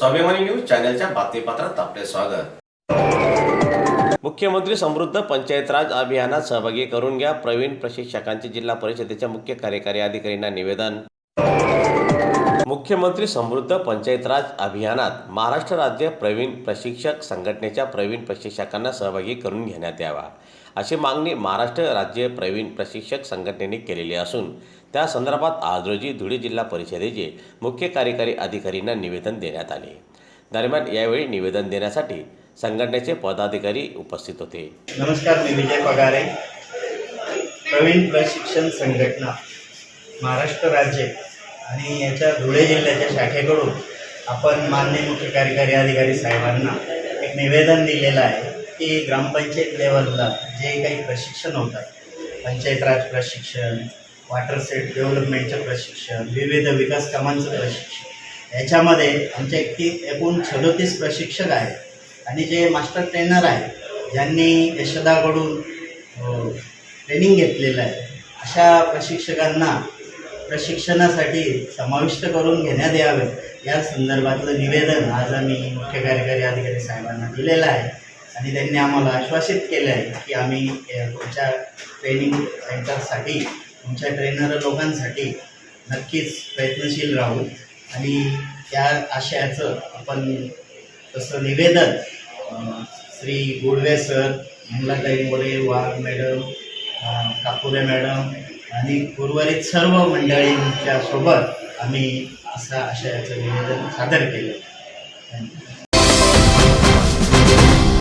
स्वाभिमानी न्यूज चॅनलच्या बातमीपत्रात आपले स्वागत. मुख्यमंत्री समृद्ध पंचायत राज अभियानात सहभागी करून घ्या प्रवीण प्रशिक्षकांचे जिल्हा परिषदेच्या मुख्य कार्यकारी अधिकाऱ्यांना निवेदन. मुख्यमंत्री समृद्ध पंचायत राज अभियानात महाराष्ट्र राज्य प्रवीण प्रशिक्षक संघटनेच्या प्रवीण प्रशिक्षकांना सहभागी करून घेण्यात यावा अशी मागणी महाराष्ट्र राज्य प्रवीण प्रशिक्षक संघटनेने केलेली असून त्या संदर्भात आज रोजी धुळे जिल्हा परिषदेचे मुख्य कार्यकारी अधिकारींना निवेदन देण्यात आले. दरम्यान यावेळी निवेदन देण्यासाठी संघटनेचे पदाधिकारी उपस्थित होते. नमस्कार मी विजय पगारे प्रवीण प्रशिक्षण संघटना महाराष्ट्र राज्य आणि याच्या धुळे जिल्ह्याच्या शाखेकडून आपण माननीय मुख्य कार्यकारी अधिकारी साहेबांना एक निवेदन दिलेलं आहे की ग्रामपंचायत लेवलला जे काही प्रशिक्षण होतात पंचायत राज प्रशिक्षण वॉटर सेट डेव्हलपमेंटचं प्रशिक्षण विविध विकास कामांचं प्रशिक्षण याच्यामध्ये आमच्या एकटी एकूण सदोतीस प्रशिक्षक आहेत. आणि जे मास्टर ट्रेनर आहेत ज्यांनी यशदाकडून ट्रेनिंग घेतलेलं आहे अशा प्रशिक्षकांना प्रशिक्षणासाठी समाविष्ट करून घेण्यात यावे. या संदर्भातलं निवेदन आज आम्ही मुख्य कार्यकारी अधिकारी साहेबांना दिलेलं आहे. आणि त्यांनी आम्हाला आश्वासित केलं आहे की आम्ही तुमच्या ट्रेनिंग सेंटरसाठी तुमच्या ट्रेनर लोकांसाठी नक्कीच प्रयत्नशील राहू. आणि त्या आशयाचं आपण तसं निवेदन Shri Godwe sir Mulatai More Wagh madam Kapure madam आणि उर्वरित सर्व मंडळींच्या सोबत आम्ही असा आशयाचं निवेदन सादर केलं.